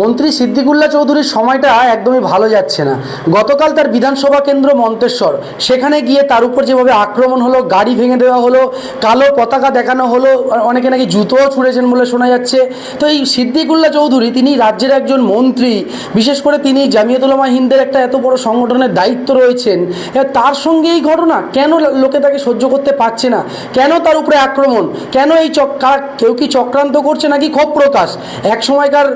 মন্ত্রী সিদ্দিকুল্লা চৌধুরীর সময়টা একদমই ভালো যাচ্ছে না। গতকাল তার বিধানসভা কেন্দ্র মন্তেশ্বর, সেখানে গিয়ে তার উপর যেভাবে আক্রমণ হলো, গাড়ি ভেঙে দেওয়া হলো, কালো পতাকা দেখানো হলো, অনেকে নাকি জুতোও ছুঁড়েছেন বলে শোনা যাচ্ছে। তো এই সিদ্দিকুল্লা চৌধুরী, তিনি রাজ্যের একজন মন্ত্রী, বিশেষ করে তিনি জামিয়াতুলামা হিন্দের একটা এত বড় সংগঠনের দায়িত্ব রয়েছেন তার সঙ্গে এই ঘটনা কেন লোকে তাকে সহ্য করতে পারছে না? কেন তার উপরে আক্রমণ? কেন এই চক কেউ কি চক্রান্ত করছে নাকি? ক্ষোভ প্রকাশ। এক সময়কার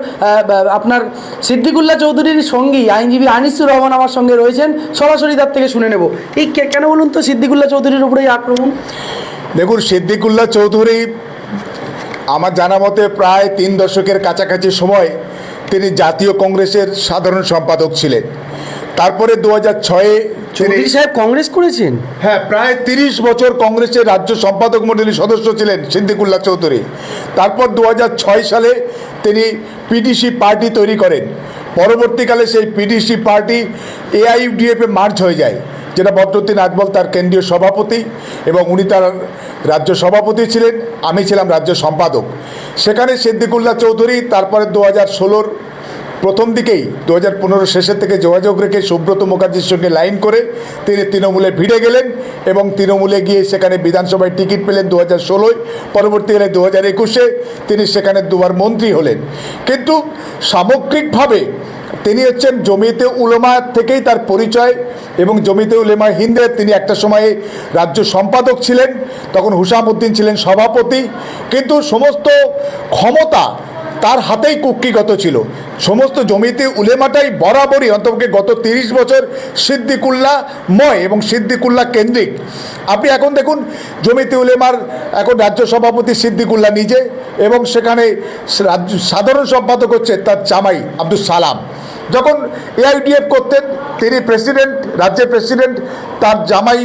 আপনার সিদ্দিকুল্লাহ চৌধুরীর সঙ্গী আইনজীবী আনিসুর রহমান আমার সঙ্গে রয়েছেন, সরাসরি তার থেকে শুনে নেব। এই কে- কেন বলুন তো সিদ্দিকুল্লাহ চৌধুরীর উপরেই আক্রমণ? দেখুন, সিদ্দিকুল্লাহ চৌধুরী আমার জানা মতে প্রায় তিন দশকের কাছাকাছি সময় তিনি জাতীয় কংগ্রেসের সাধারণ সম্পাদক ছিলেন। তারপরে দু হাজার ছয়ে চৌধুরী সাহেব কংগ্রেস করেছেন? হ্যাঁ প্রায় তিরিশ বছর কংগ্রেসের রাজ্য সম্পাদক মণ্ডলীর সদস্য ছিলেন সিদ্দিকুল্লাহ চৌধুরী। তারপর দু হাজার ছয় সালে তিনি পিডিসি পার্টি তৈরি করেন। পরবর্তীকালে সেই পিডিসি পার্টি এআইইউডিএফে মার্চ হয়ে যায় যেটা বদরুদ্দিন আজমল তার কেন্দ্রীয় সভাপতি এবং উনি তার রাজ্য সভাপতি ছিলেন আমি ছিলাম রাজ্য সম্পাদক। সেখানে সিদ্দিকুল্লাহ চৌধুরী তারপরে দু হাজার ষোলোর প্রথম দিকেই দু হাজার পনেরো শেষের থেকে যোগাযোগ রেখে সুব্রত মুখার্জির সঙ্গে লাইন করে তিনি তৃণমূলে ভিড়ে গেলেন এবং তৃণমূলে গিয়ে সেখানে বিধানসভায় টিকিট পেলেন দু হাজার ষোলোয়। পরবর্তীকালে দু হাজার একুশে তিনি সেখানে দুবার মন্ত্রী হলেন। কিন্তু সামগ্রিকভাবে তিনি হচ্ছেন জমিতে উলেমা থেকেই তার পরিচয় এবং জমিতে উলেমা হিন্দে তিনি একটা সময়ে রাজ্য সম্পাদক ছিলেন। তখন হুসাম উদ্দিন ছিলেন সভাপতি। কিন্তু সমস্ত ক্ষমতা তার হাতেই কুক্ষিগত ছিল। সমস্ত জমিতে উলেমাটাই বরাবরই অন্তপক্ষে গত তিরিশ বছর সিদ্দিকুল্লা ময় এবং সিদ্দিকুল্লা কেন্দ্রিক। আপনি এখন দেখুন, জমিতে উলেমার এখন রাজ্য সভাপতি সিদ্দিকুল্লা নিজে এবং সেখানে রাজ্য সাধারণ সম্পাদক হচ্ছে তার জামাই আব্দুল সালাম। যখন এআইডিএফ করতেন, তিনি প্রেসিডেন্ট, রাজ্যের প্রেসিডেন্ট, তার জামাই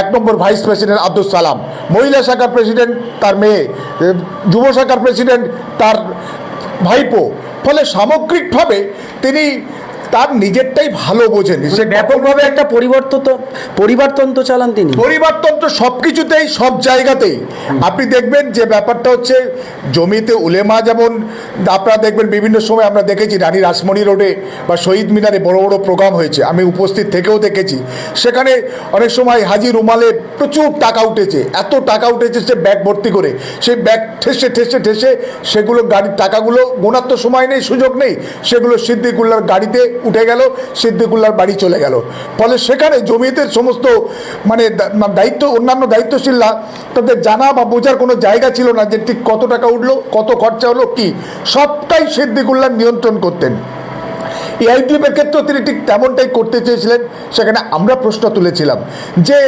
এক নম্বর ভাইস প্রেসিডেন্ট আব্দুল সালাম। মহিলা শাখার প্রেসিডেন্ট তার মেয়ে, যুব শাখার প্রেসিডেন্ট তার ভাইপো ফলে সামগ্রিকভাবে তিনি তার নিজেরটাই ভালো বোঝেন। সে ব্যাপকভাবে একটা পরিবর্তন তো পরিবারতন্ত্র চালান তিনি। পরিবর্তন তো সব কিছুতেই সব জায়গাতেই। আপনি দেখবেন যে ব্যাপারটা হচ্ছে জমিতে উলেমা যেমন আপনারা দেখবেন বিভিন্ন সময় আমরা দেখেছি রানী রাসমণি রোডে বা শহীদ মিনারে বড় বড় প্রোগ্রাম হয়েছে। আমি উপস্থিত থেকেও দেখেছি। সেখানে অনেক সময় হাজি রুমালে প্রচুর টাকা উঠেছে। এত টাকা উঠেছে সে ব্যাগ ভর্তি করে। সেই ব্যাগ ঠেসে ঠেসে ঠেসে সেগুলো গাড়ির টাকাগুলো গোনার তো সময় নেই সুযোগ নেই। সেগুলো সিদ্দিকুল্লার গাড়িতে উঠে গেল, সিদ্দিকুল্লার বাড়ি চলে গেল। ফলে সেখানে জমিদের সমস্ত মানে দায়িত্ব, অন্যান্য দায়িত্বশীলরা তাদের জানা বা বোঝার কোনো জায়গা ছিল না যে ঠিক কত টাকা উঠল, কত খরচা হলো, কি। সবটাই সিদ্দিকুল্লার নিয়ন্ত্রণ করতেন। এআইটিএফের ক্ষেত্রেও তিনি ঠিক তেমনটাই করতে চেয়েছিলেন, সেখানে আমরা প্রশ্ন তুলেছিলাম যে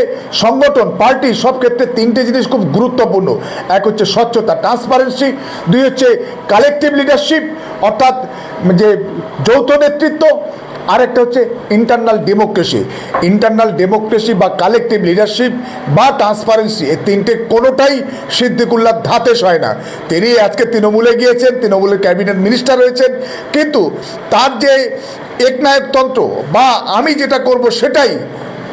সংগঠন, পার্টি সব ক্ষেত্রে তিনটে জিনিস খুব গুরুত্বপূর্ণ। এক হচ্ছে স্বচ্ছতা ট্রান্সপারেন্সি দুই হচ্ছে কালেকটিভ লিডারশিপ অর্থাৎ যে যৌথ নেতৃত্ব, আরেকটা হচ্ছে ইন্টারনাল ডেমোক্রেসি ইন্টারনাল ডেমোক্রেসি বা কালেকটিভ লিডারশিপ বা ট্রান্সপারেন্সি এই তিনটে কোনোটাই সিদ্দিকুল্লার ধাতেশ হয় না। তিনি আজকে তৃণমূলে গিয়েছেন, তৃণমূলের ক্যাবিনেট মিনিস্টার রয়েছেন কিন্তু তার যে একনায়কতন্ত্র বা আমি যেটা করব সেটাই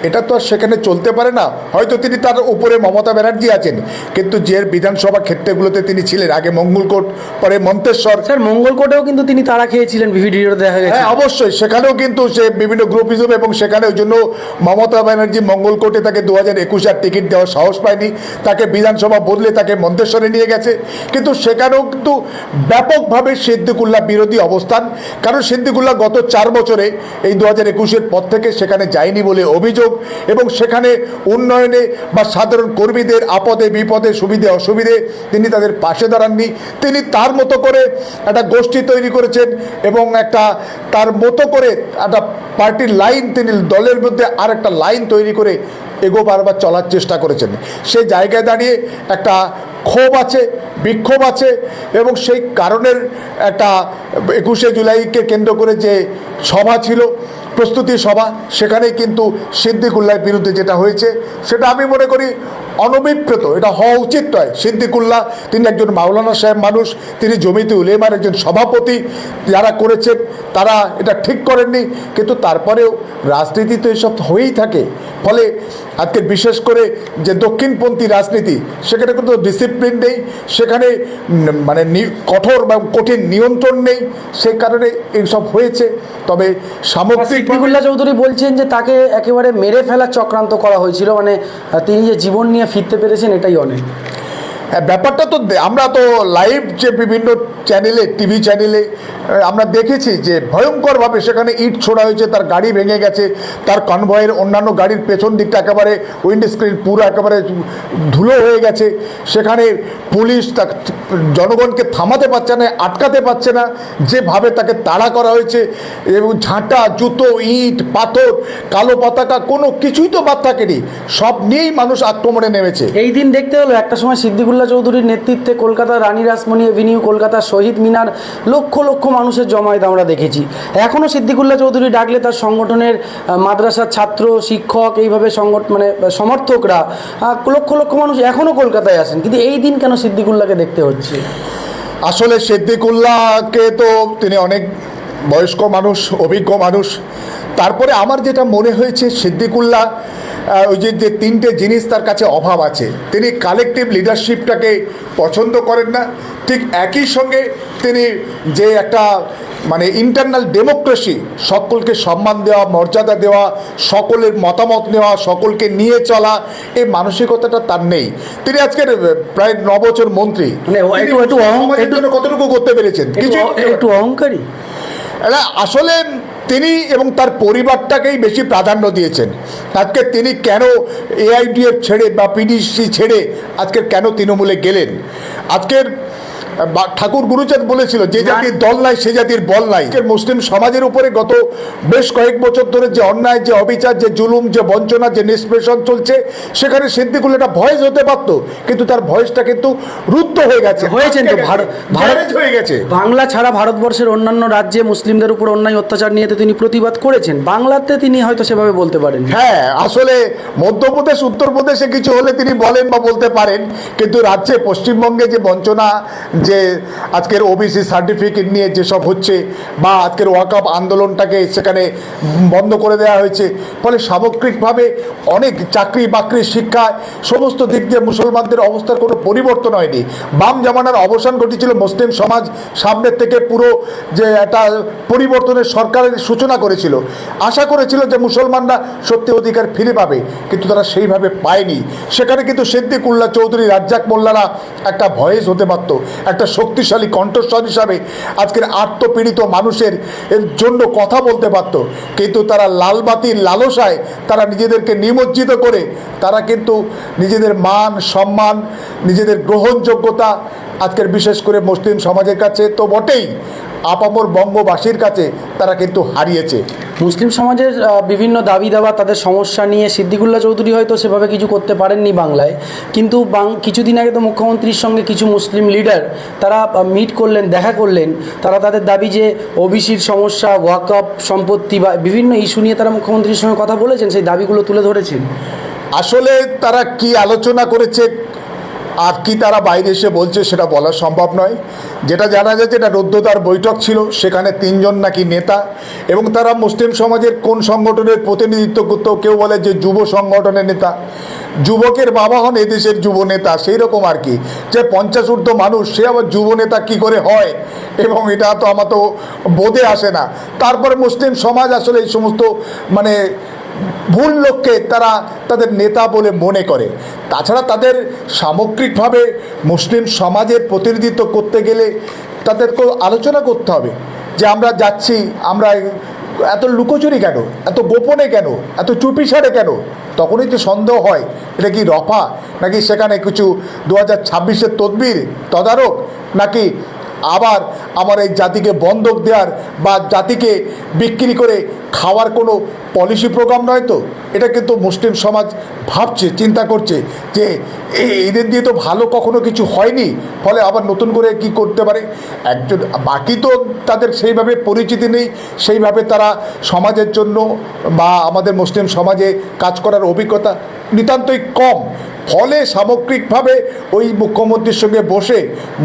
এটা তো আর সেখানে চলতে পারে না। হয়তো তিনি তার উপরে মমতা ব্যানার্জি আছেন। কিন্তু যে বিধানসভা ক্ষেত্রগুলোতে তিনি ছিলেন আগে মঙ্গলকোট পরে মন্তেশ্বর। স্যার মঙ্গলকোটেও কিন্তু তিনি তারা খেয়েছিলেন ভিডিওতে দেখা গেছে। হ্যাঁ অবশ্যই। সেখানেও কিন্তু সে বিভিন্ন গ্রুপ হিসেবে এবং সেখানে ওই জন্য মমতা ব্যানার্জি মঙ্গলকোটে তাকে দু হাজার একুশে আর টিকিট দেওয়ার সাহস পায়নি। তাকে বিধানসভা বদলে তাকে মন্তেশ্বরে নিয়ে গেছে। কিন্তু সেখানেও কিন্তু ব্যাপকভাবে সিদ্দিকুল্লাহ বিরোধী অবস্থান। কারণ সিদ্দিকুল্লাহ গত চার বছরে এই দু হাজার একুশের পর থেকে সেখানে যায়নি বলে অভিযোগ। এবং সেখানে উন্নয়নে বা সাধারণ কর্মীদের আপদে, বিপদে, সুবিধে, অসুবিধে তিনি তাদের পাশে দাঁড়াননি। তিনি তার মতো করে একটা গোষ্ঠী তৈরি করেছেন এবং একটা তার মতো করে একটা পার্টির লাইন তিনি দলের মধ্যে আর একটা লাইন তৈরি করে এগোবার বা চলার চেষ্টা করেছেন। সেই জায়গায় দাঁড়িয়ে একটা ক্ষোভ আছে, বিক্ষোভ আছে এবং সেই কারণের একটা একুশে জুলাইকে কেন্দ্র করে যে সভা ছিল প্রস্তুতি সভা সেখানে কিন্তু সিদ্দিকুল্লার বিরুদ্ধে যেটা হয়েছে, সেটা আমি মনে করি অনভিপ্রেত, এটা হওয়া উচিত নয়। সিদ্দিকুল্লাহ, তিনি একজন মাওলানা সাহেব মানুষ, তিনি জমিতে উলেমার একজন সভাপতি, যারা করেছেন, তারা এটা ঠিক করেননি। কিন্তু তারপরেও রাজনীতি তো এসব হয়েই থাকে। ফলে আজকে বিশেষ করে যে দক্ষিণপন্থী রাজনীতি, সেখানে কিন্তু ডিসিপ্লিন নেই, সেখানে মানে কঠোর বা কঠিন নিয়ন্ত্রণ নেই, সেই কারণে এইসব হয়েছে। তবে সামগ্রিক সিদ্দিকুল্লাহ চৌধুরী বলছেন যে তাকে একেবারে মেরে ফেলার চক্রান্ত করা হয়েছিল মানে তিনি যে জীবন নিয়ে ফিরতে পেরেছেন এটাই অনেক। হ্যাঁ ব্যাপারটা তো আমরা তো লাইভ যে বিভিন্ন চ্যানেলে টিভি চ্যানেলে আমরা দেখেছি যে ভয়ঙ্করভাবে সেখানে ইট ছোড়া হয়েছে, তার গাড়ি ভেঙে গেছে, তার কনভয়ের অন্যান্য গাড়ির পেছন দিকটা একেবারে উইন্ড স্ক্রিন পুরো একেবারে ধুলো হয়ে গেছে। সেখানে পুলিশ তা, জনগণকে থামাতে পারছে না, আটকাতে পারছে না, যেভাবে তাকে তাড়া করা হয়েছে, এবং ঝাঁটা, জুতো, ইট, পাথর, কালো পতাকা, কোনো কিছুই তো বাদ থাকেনি। সব নিয়েই মানুষ আক্রমণে নেমেছে। এই দিন দেখতে হলো, একটা সময় সিদ্দিকুল্লাহ চৌধুরীর নেতৃত্বে কলকাতার রানী রাসমণি এভিনিউ, কলকাতার শহীদ মিনার লক্ষ লক্ষ মানুষের জমায়েত আমরা দেখেছি। এখনও সিদ্দিকুল্লাহ চৌধুরী ডাকলে তার সংগঠনের মাদ্রাসার ছাত্র, শিক্ষক, এইভাবে সংগঠন মানে সমর্থকরা লক্ষ লক্ষ মানুষ এখনও কলকাতায় আসেন। কিন্তু এই দিন কেন সিদ্দিকুল্লাহকে দেখতে হচ্ছে? আসলে সিদ্দিকুল্লাহকে তো তিনি অনেক বয়স্ক মানুষ, অভিজ্ঞ মানুষ। তারপরে আমার যেটা মনে হয়েছে, সিদ্দিকুল্লাহ ওই যে যে তিনটে জিনিস তার কাছে অভাব আছে। তিনি কালেকটিভ লিডারশিপটাকে পছন্দ করেন না। ঠিক একই সঙ্গে তিনি যে একটা মানে ইন্টারনাল ডেমোক্রেসি সকলকে সম্মান দেওয়া মর্যাদা দেওয়া সকলের মতামত নেওয়া সকলকে নিয়ে চলা এই মানসিকতাটা তার নেই। তিনি আজকের প্রায় ন বছর মন্ত্রী। মানে একটু- কতটুকু করতে পেরেছেন? একটু অহংকারী? আসলে তিনি এবং তার পরিবারটাকেই বেশি প্রাধান্য দিয়েছেন। আজকে তিনি কেন এআইডিএফ ছেড়ে বা পিডিসি ছেড়ে আজকে কেন তৃণমূলে গেলেন? আজকের ঠাকুর গুরুচাঁদ বলেছিল যে জাতির দল নাই সে জাতির বল নাই। মুসলিম সমাজের উপরে গত বেশ কয়েক বছর ধরে যে অন্যায় যে অবিচার যে জুলুম যে বঞ্চনা যে নিষ্পেষণ চলছে সেখানে সিদ্দিকুল একটা ভয়েস হতে পারত কিন্তু তার ভয়েসটা কিন্তু রুদ্ধ হয়ে গেছে হয়েছেন তো ভারত হয়ে গেছে। বাংলা ছাড়া ভারতবর্ষের অন্যান্য রাজ্যে মুসলিমদের উপর অন্যায় অত্যাচার নিয়ে তিনি প্রতিবাদ করেছেন। বাংলাতে তিনি হয়তো সেভাবে বলতে পারেন হ্যাঁ আসলে মধ্যপ্রদেশ উত্তরপ্রদেশে কিছু হলে তিনি বলেন বা বলতে পারেন কিন্তু রাজ্যে পশ্চিমবঙ্গে যে বঞ্চনা যে আজকের ওবিসি সার্টিফিকেট নিয়ে যেসব হচ্ছে বা আজকের ওয়াকআপ আন্দোলনটাকে সেখানে বন্ধ করে দেওয়া হয়েছে, ফলে সামগ্রিকভাবে অনেক চাকরি বাকরি, শিক্ষা, সমস্ত দিক দিয়ে মুসলমানদের অবস্থার কোনো পরিবর্তন হয়নি। বাম জামানার অবসান ঘটেছিল মুসলিম সমাজ সামনের থেকে পুরো যে একটা পরিবর্তনের সরকারের সূচনা করেছিল। আশা করেছিল যে মুসলমানরা সত্যি অধিকার ফিরে পাবে, কিন্তু তারা সেইভাবে পায়নি। সেখানে কিন্তু সিদ্দিকুল্লাহ চৌধুরী, রাজ্জাক মোল্লারা একটা ভয়েস হতে পারত একটা শক্তিশালী কণ্ঠস্বর হিসাবে আজকের আত্মপীড়িত মানুষের এর জন্য কথা বলতে পারত। কিন্তু তারা লালবাতির লালসায় তারা নিজেদেরকে নিমজ্জিত করে, তারা কিন্তু নিজেদের মান, সম্মান, নিজেদের গ্রহণযোগ্যতা আজকের বিশেষ করে মুসলিম সমাজের কাছে তো বটেই আপামর বঙ্গবাসীর কাছে তারা কিন্তু হারিয়েছে। মুসলিম সমাজের বিভিন্ন দাবি দাবা তাদের সমস্যা নিয়ে সিদ্দিকুল্লাহ চৌধুরী হয়তো সেভাবে কিছু করতে পারেননি বাংলায়। কিন্তু বাং কিছুদিন আগে তো মুখ্যমন্ত্রীর সঙ্গে কিছু মুসলিম লিডার তারা মিট করলেন দেখা করলেন। তারা তাদের দাবি যে ওবিসির সমস্যা ওয়াকআপ সম্পত্তি বা বিভিন্ন ইস্যু নিয়ে তারা মুখ্যমন্ত্রীর সঙ্গে কথা বলেছেন সেই দাবিগুলো তুলে ধরেছেন। আসলে তারা কি আলোচনা করেছে আর কি তারা বাইরে এসে বলছে সেটা বলা সম্ভব নয়। যেটা জানা যাচ্ছে এটা রুদ্ধতার বৈঠক ছিল, সেখানে তিনজন নাকি নেতা এবং তারা মুসলিম সমাজের কোন সংগঠনের প্রতিনিধিত্ব করতো, কেউ বলে যে যুব সংগঠনের নেতা। যুবকের বাবা হন এদেশের যুব নেতা, সেই রকম আর কি। যে পঞ্চাশ ঊর্ধ্ব মানুষ, সে আবার যুব নেতা কী করে হয়? এবং এটা তো আমার তো বোধে আসে না। তারপরে মুসলিম সমাজ আসলে এই সমস্ত মানে ভুল লক্ষ্যে তারা তাদের নেতা বলে মনে করে। তাছাড়া তাদের সামগ্রিকভাবে মুসলিম সমাজের প্রতিনিধিত্ব করতে গেলে তাদেরকেও আলোচনা করতে হবে যে আমরা যাচ্ছি, আমরা এত লুকোচুরি কেন? এত গোপনে কেন? এত চুপিসারে কেন? তখনই তো সন্দেহ হয়, এটা কি রফা? নাকি সেখানে কিছু দু হাজার ছাব্বিশের তদবির, তদারক? নাকি আবার আমার এই জাতিকে বন্ধক দেওয়ার বা জাতিকে বিক্রি করে খাওয়ার কোনো পলিসি প্রোগ্রাম নয় তো? এটা কিন্তু মুসলিম সমাজ ভাবছে, চিন্তা করছে যে এ- এদের দিয়ে তো ভালো কখনো কিছু হয়নি, ফলে আবার নতুন করে কি করতে পারে? একজন, বাকি তো তাদের সেইভাবে পরিচিতি নেই, সেইভাবে তারা সমাজের জন্য বা আমাদের মুসলিম সমাজে কাজ করার অভিজ্ঞতা নিতান্তই কম। ফলে সামগ্রিকভাবে ওই মুখ্যমন্ত্রীর সঙ্গে বসে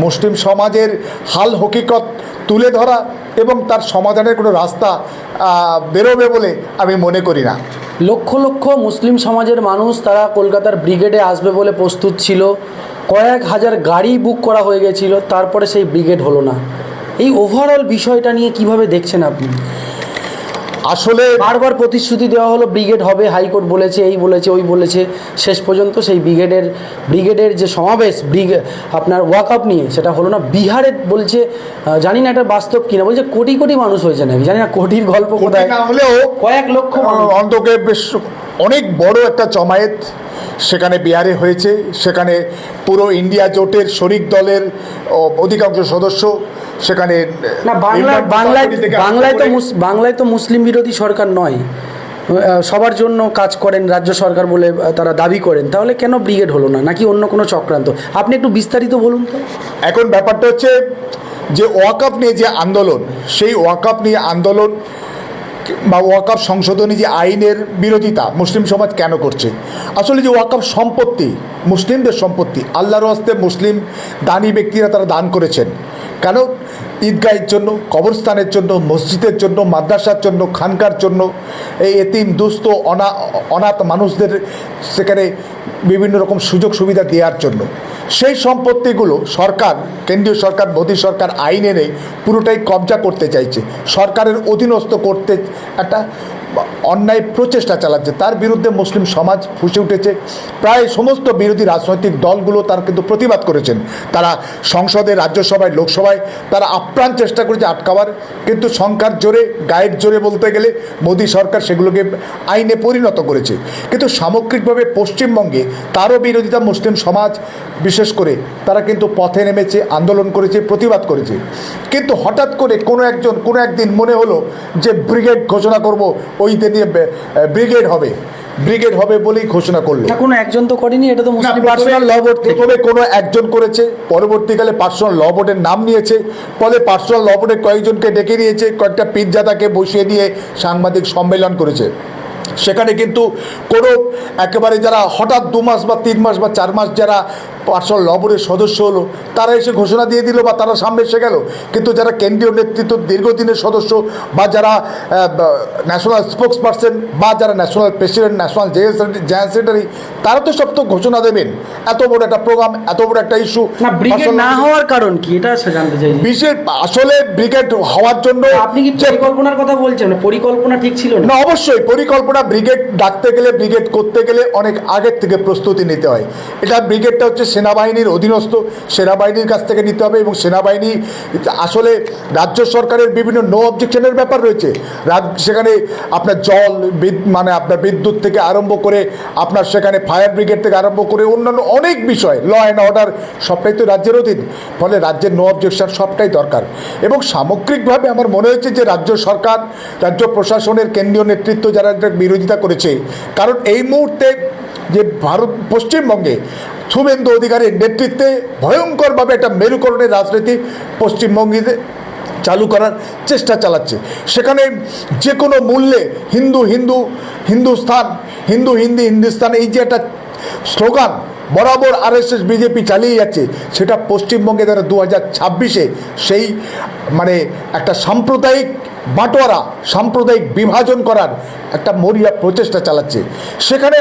মুসলিম সমাজের হাল হকিকত তুলে ধরা এবং তার সমাধানের কোনো রাস্তা বেরোবে বলে আমি মনে করি না। লক্ষ লক্ষ মুসলিম সমাজের মানুষ তারা কলকাতার ব্রিগেডে আসবে বলে প্রস্তুত ছিল। কয়েক হাজার গাড়ি বুক করা হয়ে গেছিল, তারপরে সেই ব্রিগেড হলো না। এই ওভারঅল বিষয়টা নিয়ে কীভাবে দেখছেন আপনি? আসলে বারবার প্রতিশ্রুতি দেওয়া হলো ব্রিগেড হবে হাইকোর্ট বলেছে এই বলেছে ওই বলেছে। শেষ পর্যন্ত সেই ব্রিগেডের ব্রিগেডের যে সমাবেশ ব্রিগে আপনার ওয়াক আপ নিয়ে সেটা হলো না বিহারে বলছে জানি না এটা বাস্তব কিনা বলছে কোটি কোটি মানুষ হয়েছে নাকি জানি না কোটির গল্প কোথায়। হলেও কয়েক লক্ষ অন্তকে বেশ অনেক বড় একটা জমায়েত সেখানে বিহারে হয়েছে সেখানে পুরো ইন্ডিয়া জোটের শরিক দলের অধিকাংশ সদস্য সেখানে না বাংলায় বাংলায় তো বাংলায় তো মুসলিম বিরোধী সরকার নয়। সবার জন্য কাজ করেন রাজ্য সরকার বলে তারা দাবি করেন। তাহলে কেন ব্রিগেড হলো না? নাকি অন্য কোনো চক্রান্ত? আপনি একটু বিস্তারিত বলুন তো। এখন ব্যাপারটা হচ্ছে যে ওয়াকআপ নিয়ে যে আন্দোলন সেই ওয়াকআপ নিয়ে আন্দোলন বা ওয়াকআপ সংশোধনী যে আইনের বিরোধিতা মুসলিম সমাজ কেন করছে? আসলে যে ওয়াকআপ সম্পত্তি, মুসলিমদের সম্পত্তি, আল্লাহর হস্তে মুসলিম দানি ব্যক্তিরা তারা দান করেছেন। কেন ঈদগাহের জন্য, কবরস্থানের জন্য, মসজিদের জন্য, মাদ্রাসার জন্য, খানকার জন্য এই এতিম, দুস্থ, অনা, অনাথ মানুষদের সেখানে বিভিন্ন রকম সুযোগ সুবিধা দেওয়ার জন্য। সেই সম্পত্তিগুলো সরকার, কেন্দ্রীয় সরকার, মোদী সরকার আইন এনে পুরোটাই কবজা করতে চাইছে। সরকারের অধীনস্থ করতে একটা অন্যায় প্রচেষ্টা চালাচ্ছে। তার বিরুদ্ধে মুসলিম সমাজ ফুসে উঠেছে। প্রায় সমস্ত বিরোধী রাজনৈতিক দলগুলো তার কিন্তু প্রতিবাদ করেছেন। তারা সংসদে, রাজ্যসভায়, লোকসভায় তারা আপ্রাণ চেষ্টা করেছে আটকাবার, কিন্তু সংখ্যার জোরে, গায়ের জোরে বলতে গেলে মোদী সরকার সেগুলোকে আইনে পরিণত করেছে। কিন্তু সামগ্রিকভাবে পশ্চিমবঙ্গে তারও বিরোধিতা মুসলিম সমাজ, বিশেষ করে তারা কিন্তু পথে নেমেছে, আন্দোলন করেছে, প্রতিবাদ করেছে। কিন্তু হঠাৎ করে কোনো একজন, কোনো একদিন মনে হলো যে ব্রিগেড ঘোষণা করব, ওই দিনে ব্রিগেড হবে। ব্রিগেড হবে বলেই ঘোষণা করল। কোনো একজন তো করেনি এটা তো মুসলিম পার্সোনাল ল বোর্ড প্রথমে কোনো একজন করেছে পরবর্তীকালে পার্সোনাল ল বোর্ডের নাম নিয়েছে ফলে পার্সোনাল ল বোর্ডের কয়েকজনকে ডেকে নিয়েছে কয়েকটা পিৎজাদাকে বসিয়ে দিয়ে সাংবাদিক সম্মেলন করেছে। সেখানে কিন্তু কোনো একেবারে যারা হঠাৎ দু মাস বা তিন মাস বা চার মাস যারা পার্সোনাল ল বোর্ডের সদস্য হলো তারা এসে ঘোষণা দিয়ে দিল বা তারা সামনে এসে গেল। কিন্তু যারা কেন্দ্রীয় নেতৃত্ব দীর্ঘদিনের সদস্য বা যারা ন্যাশনাল স্পোক্স পার্সন বা যারা national president national general secretary তারা তো সব তো ঘোষণা দেবেন। এত বড় একটা প্রোগ্রাম এত বড় একটা ইস্যু না না হওয়ার কারণ কি? এটা জানতে চাই বিশেষ আসলে ব্রিগেড হওয়ার জন্য আপনি কি পরিকল্পনার কথা বলছেন? পরিকল্পনা ঠিক ছিল না? অবশ্যই। পরিকল্পনা ব্রিগেড ডাকতে গেলে ব্রিগেড করতে গেলে অনেক আগের থেকে প্রস্তুতি নিতে হয়। এটা ব্রিগেডটা হচ্ছে সেনাবাহিনীর অধীনস্থ সেনাবাহিনীর কাছ থেকে নিতে হবে এবং সেনাবাহিনী আসলে রাজ্য সরকারের বিভিন্ন নো অবজেকশনের ব্যাপার রয়েছে। সেখানে আপনার জল মানে আপনার বিদ্যুৎ থেকে আরম্ভ করে আপনার সেখানে ফায়ার ব্রিগেড থেকে আরম্ভ করে অন্যান্য অনেক বিষয় ল অ্যান্ড অর্ডার সবটাই তো রাজ্যের অধীন। ফলে রাজ্যের নো অবজেকশন সবটাই দরকার। এবং সামগ্রিকভাবে আমার মনে হয়েছে যে রাজ্য সরকার, রাজ্য প্রশাসনের কেন্দ্রীয় নেতৃত্ব যারা বিরোধিতা করেছে, কারণ এই মুহূর্তে যে ভারত পশ্চিমবঙ্গে শুভেন্দু অধিকারীর নেতৃত্বে ভয়ঙ্করভাবে একটা মেরুকরণের রাজনীতি পশ্চিমবঙ্গে চালু করার চেষ্টা চালাচ্ছে। সেখানে যে কোনো মূল্যে হিন্দু হিন্দু, হিন্দুস্থান, হিন্দু, হিন্দি হিন্দুস্তান এই যে একটা স্লোগান, বরাবর আরএসএস, বিজেপি চালিয়ে যাচ্ছে, সেটা পশ্চিমবঙ্গে তারা দু হাজার ছাব্বিশে সেই মানে একটা সাম্প্রদায়িক বাটোয়ারা, সাম্প্রদায়িক বিভাজন করার একটা মরিয়া প্রচেষ্টা চালাচ্ছে। সেখানে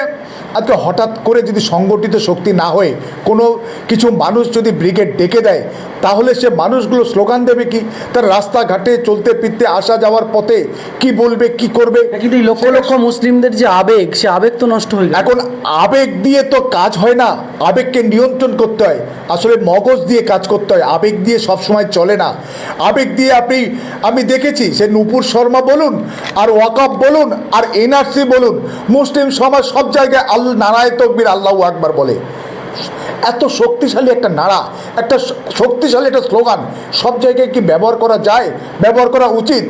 আজকে হঠাৎ করে যদি সংগঠিত শক্তি না হয়ে কোনো কিছু মানুষ যদি ব্রিগেড ডেকে দেয় তাহলে সে মানুষগুলো স্লোগান দেবে কি? তার রাস্তাঘাটে চলতে ফিরতে আসা যাওয়ার পথে কি বলবে কি করবে? কিন্তু লক্ষ লক্ষ মুসলিমদের যে আবেগ সে আবেগ তো নষ্ট হয়ে এখন আবেগ দিয়ে তো কাজ হয় না। আবেগকে নিয়ন্ত্রণ করতে হয়। আসলে মগজ দিয়ে কাজ করতে হয়। আবেগ দিয়ে সবসময় চলে না। আবেগ দিয়ে আপনি আমি দেখেছি সে নূপুর শর্মা বলুন আর ওয়াকাব বলুন আর এনআরসি বলুন মুসলিম সমাজ সব জায়গায় আল নারায় তকবির আল্লাহ আকবার বলে। এত শক্তিশালী একটা নাড়া একটা শক্তিশালী একটা স্লোগান সব জায়গায় কি ব্যবহার করা যায়? ব্যবহার করা উচিত।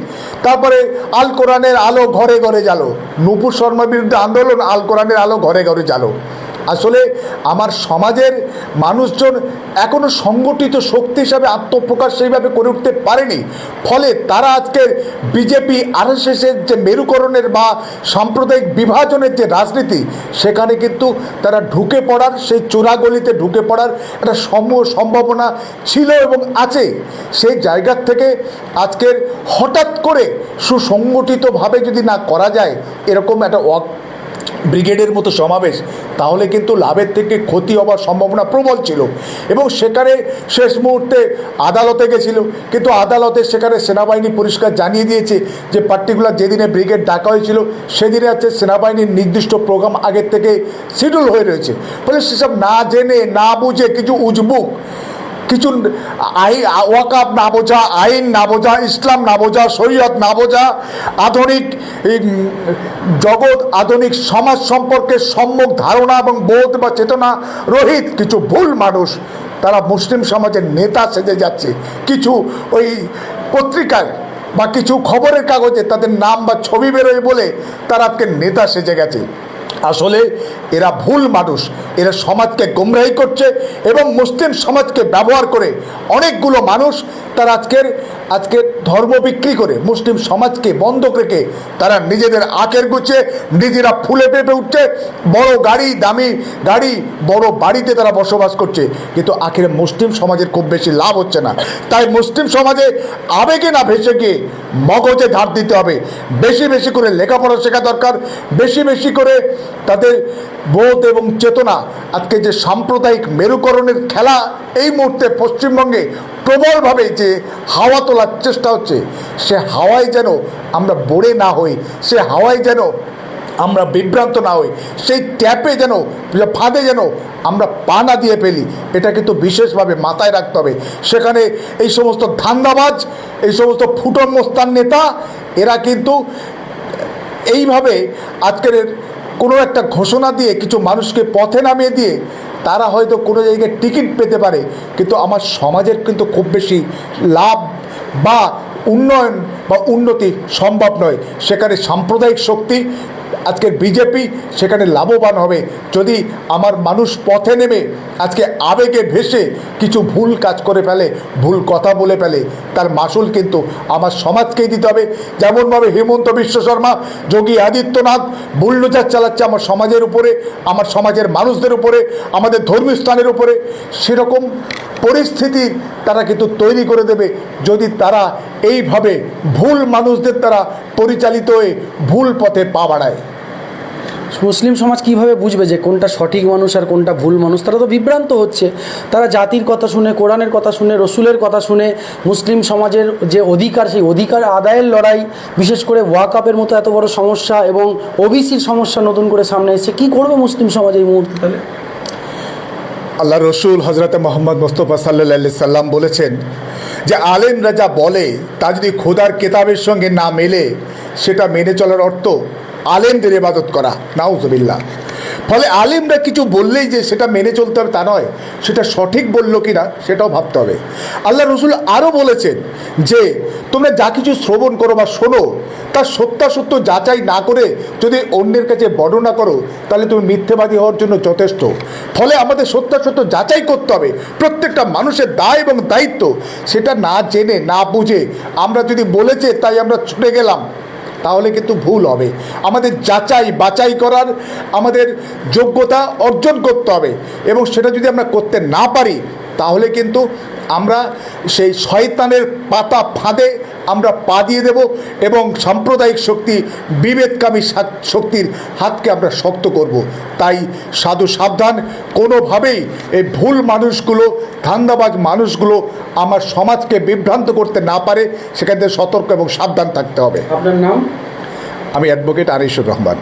তারপরে আল কোরআনের আলো ঘরে ঘরে জ্বালো। নুপুর শর্মার বিরুদ্ধে আন্দোলন, আল কোরআনের আলো ঘরে ঘরে জ্বালো। আসলে আমার সমাজের মানুষজন এখনও সংগঠিত শক্তি হিসাবে আত্মপ্রকাশ সেইভাবে করে উঠতে পারেনি। ফলে তারা আজকে বিজেপি, আরএসএসের যে মেরুকরণের বা সাম্প্রদায়িক বিভাজনের যে রাজনীতি, সেখানে কিন্তু তারা ঢুকে পড়ার, সেই চোরাগলিতে ঢুকে পড়ার একটা সম্ভ সম্ভাবনা ছিল এবং আছে। সেই জায়গার থেকে আজকের হঠাৎ করে সুসংগঠিতভাবে যদি না করা যায়, এরকম একটা ব্রিগেডের মতো সমাবেশ, তাহলে কিন্তু লাভের থেকে ক্ষতি হওয়ার সম্ভাবনা প্রবল ছিল। এবং সেখানে শেষ মুহূর্তে আদালতে গেছিল। কিন্তু আদালতে সেখানে সেনাবাহিনী পরিষ্কার জানিয়ে দিয়েছে যে পার্টিকুলার যেদিনে ব্রিগেড ডাকা হয়েছিল, সেদিনে হচ্ছে সেনাবাহিনীর নির্দিষ্ট প্রোগ্রাম আগের থেকে শিডিউল হয়ে রয়েছে। ফলে সেসব না জেনে, না বুঝে কিছু উজবুক কিছু আই ওয়াকাপ না বোঝা, আইন না বোঝা, ইসলাম না বোঝা, শরীয়ত না বোঝা, আধুনিক জগৎ, আধুনিক সমাজ সম্পর্কে সম্যক ধারণা এবং বোধ বা চেতনা রহিত কিছু ভুল মানুষ, তারা মুসলিম সমাজের নেতা সেজে যাচ্ছে। কিছু ওই পত্রিকায় বা কিছু খবরের কাগজে তাদের নাম বা ছবি বেরোয় বলে তারা আজকে নেতা সেজে গেছে। আসলে এরা ভুল মানুষ। এরা সমাজকে গোমরাহি করছে এবং মুসলিম সমাজকে ব্যবহার করে অনেকগুলো মানুষ তারা আজকের আজকে ধর্ম বিক্রি করে, মুসলিম সমাজকে বন্ধ রেখে তারা নিজেদের আখের গুছে নিজেরা ফুলে পেঁপে উঠছে। বড় গাড়ি, দামি গাড়ি, বড় বাড়িতে তারা বসবাস করছে। কিন্তু আখের মুসলিম সমাজের খুব বেশি লাভ হচ্ছে না। তাই মুসলিম সমাজে আবেগে না ভেসে গিয়ে মগজে ধার দিতে হবে। বেশি বেশি করে লেখাপড়া শেখা দরকার, বেশি বেশি করে তাদের বোধ এবং চেতনা আজকে যে সাম্প্রদায়িক মেরুকরণের খেলা এই মুহূর্তে পশ্চিমবঙ্গে প্রবলভাবে যে হাওয়া তোলার চেষ্টা হচ্ছে, সে হাওয়ায় যেন আমরা বড়ে না হই, সে হাওয়ায় যেন আমরা বিভ্রান্ত না হই, সেই ট্যাপে যেন, ফাঁদে যেন আমরা পা না দিয়ে ফেলি, এটা কিন্তু বিশেষভাবে মাথায় রাখতে হবে। সেখানে এই সমস্ত ধান্দাবাজ, এই সমস্ত ফুটন মোস্তান নেতা, এরা কিন্তু এইভাবে আজকের কোনো একটা ঘোষণা দিয়ে, কিছু মানুষকে পথে নামিয়ে দিয়ে, তারা হয়তো কোনো জায়গায় টিকিট পেতে পারে। কিন্তু আমার সমাজের কিন্তু খুব বেশি লাভ বা উন্নয়ন বা উন্নতি সম্ভব নয়। সেখানে সাম্প্রদায়িক শক্তি, আজকের বিজেপি সেখানে লাভবান হবে। যদি আমার মানুষ পথে নেমে আজকে আবেগে ভেসে কিছু ভুল কাজ করে ফেলে, ভুল কথা বলে ফেলে, তার মাসুল কিন্তু আমার সমাজকেই দিতে হবে। যেমনভাবে হেমন্ত বিশ্ব শর্মা, যোগী আদিত্যনাথ, বুল্ডোজার চালাচ্ছে আমার সমাজের উপরে, আমার সমাজের মানুষদের উপরে, আমাদের ধর্মীয় স্থানের উপরে, সেরকম পরিস্থিতি তারা কিন্তু তৈরি করে দেবে যদি তারা এইভাবে ভুল মানুষদের দ্বারা পরিচালিত হয়ে ভুল পথে পা বাড়ায়। মুসলিম সমাজ কীভাবে বুঝবে যে কোনটা সঠিক মানুষ আর কোনটা ভুল মানুষ? তারা তো বিভ্রান্ত হচ্ছে। তারা জাতির কথা শুনে, কোরআনের কথা শুনে, রসুলের কথা শুনে, মুসলিম সমাজের যে অধিকার, সেই অধিকার আদায়ের লড়াই, বিশেষ করে ওয়াকাপের মতো এত বড় সমস্যা এবং ওবিসির সমস্যা নতুন করে সামনে এসেছে, কী করবে মুসলিম সমাজ এই মুহূর্তে আল্লাহ রসুল হজরত মোহাম্মদ মোস্তফা সাল্লা সাল্লাম বলেছেন যে আলেমরা যা বলে, তা যদি খোদার কেতাবের সঙ্গে না মেলে, সেটা মেনে চলার অর্থ আলেমদের ইবাদত করা। নাউজবিল্লা ফলে আলেমরা কিছু বললেই যে সেটা মেনে চলতে হবে তা নয়, সেটা সঠিক বলল কি না সেটাও ভাবতে হবে। আল্লাহ রসুল আরও বলেছেন যে, তোমরা যা কিছু শ্রবণ করো বা শোনো তার সত্যাসত্য যাচাই না করে যদি অন্যের কাছে বর্ণনা করো, তাহলে তুমি মিথ্যেবাদী হওয়ার জন্য যথেষ্ট। ফলে আমাদের সত্যাসত্য যাচাই করতে হবে, প্রত্যেকটা মানুষের দায় এবং দায়িত্ব, সেটা না জেনে, না বুঝে, আমরা যদি বলেছে তাই আমরা ছুটে গেলাম। তাহলে কিন্তু ভুল হবে। আমাদের যাচাই বাছাই করার আমাদের যোগ্যতা অর্জন করতে হবে এবং সেটা যদি আমরা করতে না পারি তাহলে কিন্তু আমরা সেই শয়তানের পাতা ফাঁদে আমরা পা দিয়ে দেব এবং সাম্প্রদায়িক শক্তি বিভেদকামী শক্তির হাতকে আমরা শক্ত করব। তাই সাধু সাবধান কোনোভাবেই এই ভুল মানুষগুলো ধান্দাবাজ মানুষগুলো আমার সমাজকে বিভ্রান্ত করতে না পারে। সেখান থেকে সতর্ক এবং সাবধান থাকতে হবে। আপনার নাম? আমি অ্যাডভোকেট আনিসুর রহমান।